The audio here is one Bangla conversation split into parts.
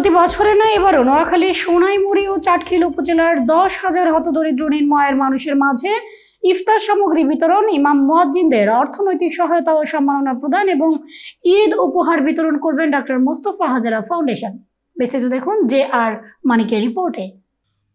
প্রতি বছরে না এবারও নোয়াখালীর সোনাইমুড়ি ও চাটখিল উপজেলার দশ হাজার হতদরিদ্র নির্ময়ের মানুষের মাঝে ইফতার সামগ্রী বিতরণ ইমাম মুয়াজ্জিনদের অর্থনৈতিক সহায়তা ও সম্মাননা প্রদান এবং ঈদ উপহার বিতরণ করবেন ডক্টর মোস্তফা হাজারা ফাউন্ডেশন। বিস্তারিত দেখুন জে আর মানিকের রিপোর্টে।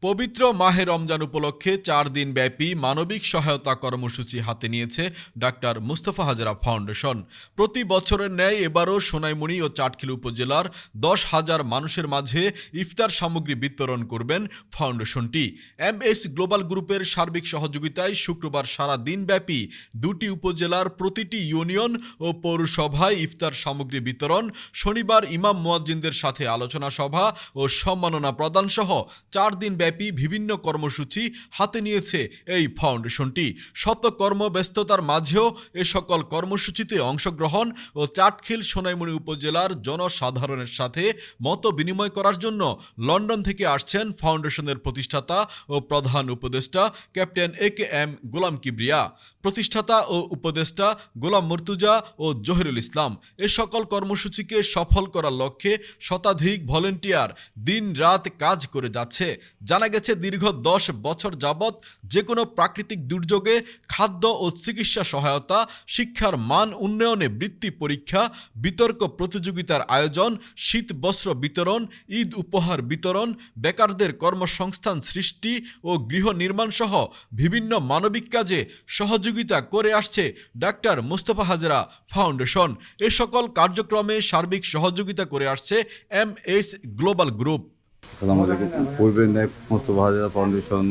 পবিত্র মাহে রমজান উপলক্ষে চার দিন ব্যাপী মানবিক সহায়তা কর্মসূচি হাতে নিয়েছে ডাক্তার মুস্তফা হাজারা ফাউন্ডেশন। প্রতি বছরের ন্যায় এবারও সোনাইমুড়ি ও চাটখিল উপজেলার দশ হাজার মানুষের মাঝে ইফতার সামগ্রী বিতরণ করবেন ফাউন্ডেশনটি। এম এস গ্লোবাল গ্রুপের সার্বিক সহযোগিতায় শুক্রবার সারা দিনব্যাপী দুটি উপজেলার প্রতিটি ইউনিয়ন ও পৌরসভায় ইফতার সামগ্রী বিতরণ, শনিবার ইমাম মুয়াজ্জিনদের সাথে আলোচনা সভা ও সম্মাননা প্রদান সহ চার দিন ব্যাপী বিভিন্ন কর্মসূচি হাতে নিয়েছে এই ফাউন্ডেশনটি। শত কর্মব্যস্ততার মাঝেও এ সকল কর্মসূচিতে অংশগ্রহণ ও চাটখিল সোনাইমুড়ি উপজেলার জনসাধারণের সাথে মত বিনিময় করার জন্য লন্ডন থেকে আসছেন ফাউন্ডেশনের প্রতিষ্ঠাতা ও প্রধান উপদেষ্টা captain A K M Golam Kibria, প্রতিষ্ঠাতা ও উপদেষ্টা গোলাম মর্তুজা ও জহিরুল ইসলাম। এ সকল কর্মসূচিকে সফল করার লক্ষ্যে শতাধিক ভলেন্টিয়ার দিন রাত কাজ করে যাচ্ছে। জানা গেছে, দীর্ঘ দশ বছর যাবৎ যে কোনো প্রাকৃতিক দুর্যোগে খাদ্য ও চিকিৎসা সহায়তা, শিক্ষার মান উন্নয়নে বৃত্তি পরীক্ষা, বিতর্ক প্রতিযোগিতার আয়োজন, শীত বস্ত্র বিতরণ, ঈদ উপহার বিতরণ, বেকারদের কর্মসংস্থান সৃষ্টি ও গৃহ নির্মাণ সহ বিভিন্ন মানবিক কাজে সহযোগিতা করে আসছে ডাক্তার মুস্তফা হাজরা ফাউন্ডেশন। এ সকল কার্যক্রমে সার্বিক সহযোগিতা করে আসছে এম এস গ্লোবাল গ্রুপ। আসসালামু আলাইকুম পূর্বের ন্যায় মোস্তফা হাজারা ফাউন্ডেশন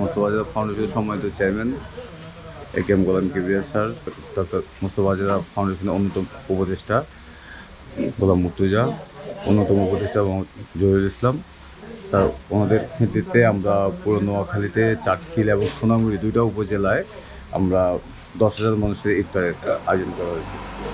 মোস্তফা হাজারা ফাউন্ডেশনের সম্মানিত chairman A K M Golam Kibia sir doctor Mostafa Hazara ফাউন্ডেশনের অন্যতম উপদেষ্টা গোলাম মুর্তুজা অন্যতম উপদেষ্টা জহিরুল ইসলাম। স্যার ওনাদের নেতৃত্বে আমরা পুরো নোয়াখালীতে চাটখিল এবং সোনামুড়ি দুইটা উপজেলায় আমরা দশ হাজার মানুষের ইফতারের আয়োজন করা হয়েছে।